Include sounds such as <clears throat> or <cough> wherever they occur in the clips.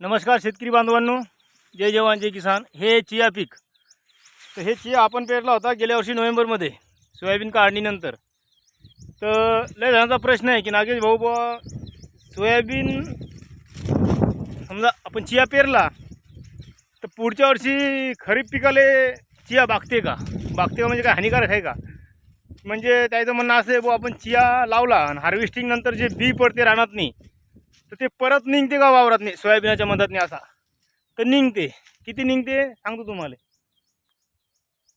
नमस्कार शेतकरी बांधवांनो. जय जवान जय किसान. हे चिया पीक. तर हे चिया आपण पेरला होता गेल्या वर्षी नोव्हेंबरमध्ये सोयाबीन काढणीनंतर. तर लय जणांचा प्रश्न आहे की नागेश भाऊ बुवा सोयाबीन समजा आपण चिया पेरला तर पुढच्या वर्षी खरीप पिकाले चिया बागते का? बागते का म्हणजे काय हानिकारक आहे का? म्हणजे त्याचं म्हणणं असं आहे बुवा आपण चिया लावला आणि हार्वेस्टिंग नंतर जे बी पडते रानात नाही तर ते परत निघते का वावरात नाही सोयाबीनाच्या मदतने असा. तर निघते. किती निघते? सांगतो तुम्हाला.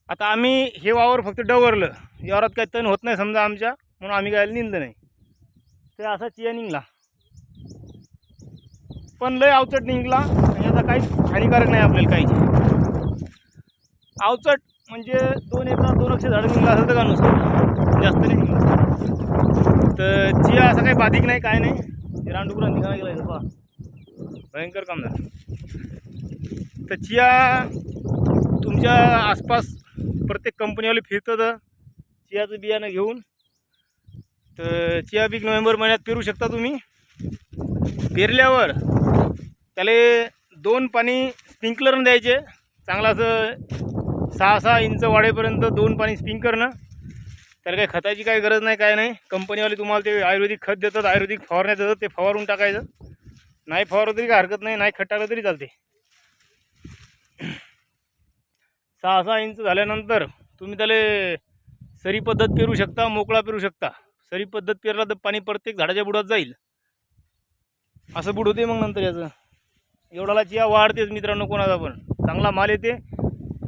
आता आम्ही हे वावर फक्त डवरलं. यावरात काही तण होत नाही समजा आमच्या. म्हणून आम्ही काय निघलं नाही. ते असा चिया निघला. पण लय अवचट निघला. आणि याचा काहीच हानिकारक नाही आपल्याला काहीच. अवचट म्हणजे दोन एकर दोन अक्षर झाडं निघलं असेल तर का नुसतं? जास्त नाही निघलं. तर चिया असा काही बाधिक नाही काय नाही. ते रानडुकरा निघाला गेला पहा भयंकर काम झालं तर चिया तुमच्या आसपास प्रत्येक कंपनीवाले फिरतं चियाचं बियाणं घेऊन तर चिया पीक नोव्हेंबर महिन्यात पेरू शकता तुम्ही. पेरल्यावर त्याला दोन पाणी स्प्रिंकलरनं द्यायचे. चांगलं असं सहा सहा इंच वाढेपर्यंत दोन पाणी स्प्रिंकरनं त्याला काही खताची काही गरज नाही काय नाही. कंपनीवाले तुम्हाला ते आयुर्वेदिक खत देतात आयुर्वेदिक फवारण्यात देतात ते फवारून टाकायचं. नाही फवारलं तरी काही हरकत नाही नाही खत टाकलं तरी चालते. सहा सहा इंच झाल्यानंतर तुम्ही त्याला सरी पद्धत पेरू शकता मोकळा पेरू शकता. सरी पद्धत पेरला तर पाणी प्रत्येक झाडाच्या बुडात जाईल. असं बुड होते मग नंतर याचं. एवढाला चिया वाढतेच मित्रांनो कोणाचा पण. चांगला माल येते.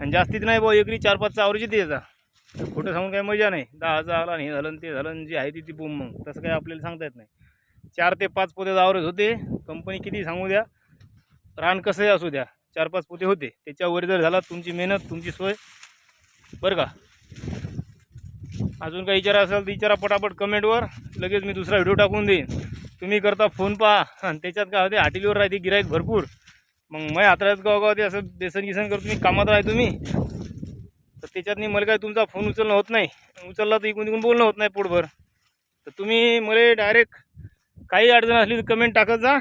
आणि जास्तीत नाही बुवा एकरी चार पाच आवरेज येते याचा खोटं सांगून काही मजा नाही. दहाचा आला आणि हे झालं ते झालं जी जे आहे ती ती बूम मग. तसं काही आपल्याला सांगता येत नाही. चार ते पाच पोते आवरेज होते. कंपनी किती सांगू द्या? रान कसंही असू द्या. चार पाच पोते होते. त्याच्यावर जर झाला तुमची मेहनत तुमची सोय. बरं का? अजून काही विचारा असेल तर विचारा पटापट कमेंटवर लगेच मी दुसरा व्हिडिओ टाकून देईन. तुम्ही करता फोन पहा. आणि त्याच्यात काय होते? हाटीलीवर राहते गिराईक भरपूर. मग मग हाताळ्यात गाव गाव ते असं बेसन गिसन करतो तुम्ही कामात राहा तुम्ही तर त्याच्यातनी मला काय तुमचा फोन उचलणं होत नाही. उचलला तर इकून तिकडून बोलणं होत नाही पोटभर. तर तुम्ही मला डायरेक्ट काही अडचण असली तर कमेंट टाकत जा.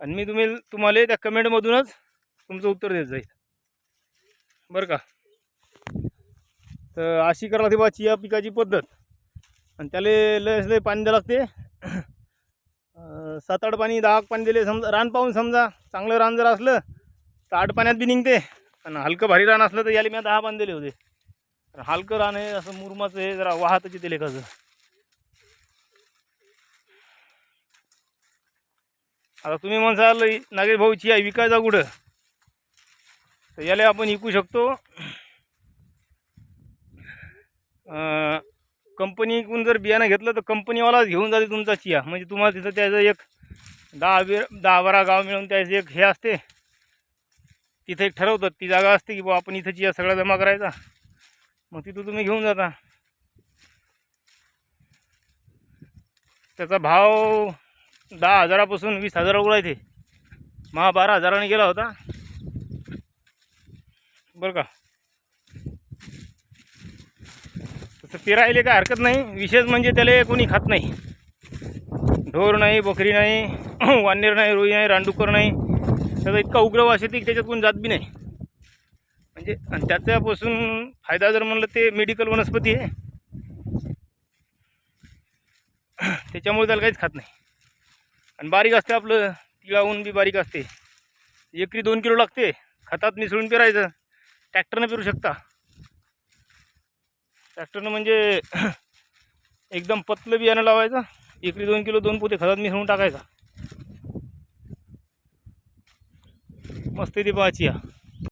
आणि मी तुम्ही तुम्हाला त्या कमेंटमधूनच तुमचं उत्तर देत जाईल. बरं का? तर अशी करा लागते बा चिया पिकाची पद्धत. आणि त्याला लय लय पाणी द्यावं लागते. सात आठ पाणी दहा पाणी दिले समजा रान पाहून समजा चांगलं रान जर असलं तर आठ पाण्यात बी निघते. आणि हलकं भारी रान असलं तर याला मी दहा बांधलेले दिले होते. तर हलकं रान आहे असं मुरमाचं हे जरा वाहतच येते लेखाचं. आता तुम्ही म्हणसाल नागेश भाऊ चिया विकायचा कुठं? तर याला आपण विकू शकतो. कंपनीकडून जर बियाणं घेतलं तर कंपनीवालाच घेऊन जाते तुमचा चिया. म्हणजे तुम्हाला तिथं त्याचं एक दहा बी दहा बारा गाव मिळून त्याचं एक हे असते. तिथं एक ठरवतात ती जागा असते की बुवा आपण इथं जिया सगळा जमा करायचा. मग तिथं तुम्ही घेऊन जाता. त्याचा भाव दहा हजारापासून वीस हजार आहे ते महा बारा हजाराने गेला होता. बरं का? तसं पिरायले काय हरकत नाही. विशेष म्हणजे त्याला कोणी खात नाही. ढोर नाही बकरी नाही <clears throat> वानेर नाही रोई नाही रांडुकर नाही. त्याचा इतका उग्र वास येते की त्याच्यात जात बी नाही. म्हणजे आणि त्याच्यापासून फायदा जर म्हणलं ते मेडिकल वनस्पती आहे. त्याच्यामुळे त्याला काहीच खात नाही. आणि बारीक असते आपलं तिळाहून बी बारीक असते. एकरी दोन किलो लागते खतात मिसळून पेरायचं ट्रॅक्टरनं पेरू शकता. ट्रॅक्टरनं म्हणजे <clears throat> एकदम पतलं बियाणं लावायचं एकरी दोन किलो दोन पोते खतात मिसळून टाकायचा. मस्त ती पाहायची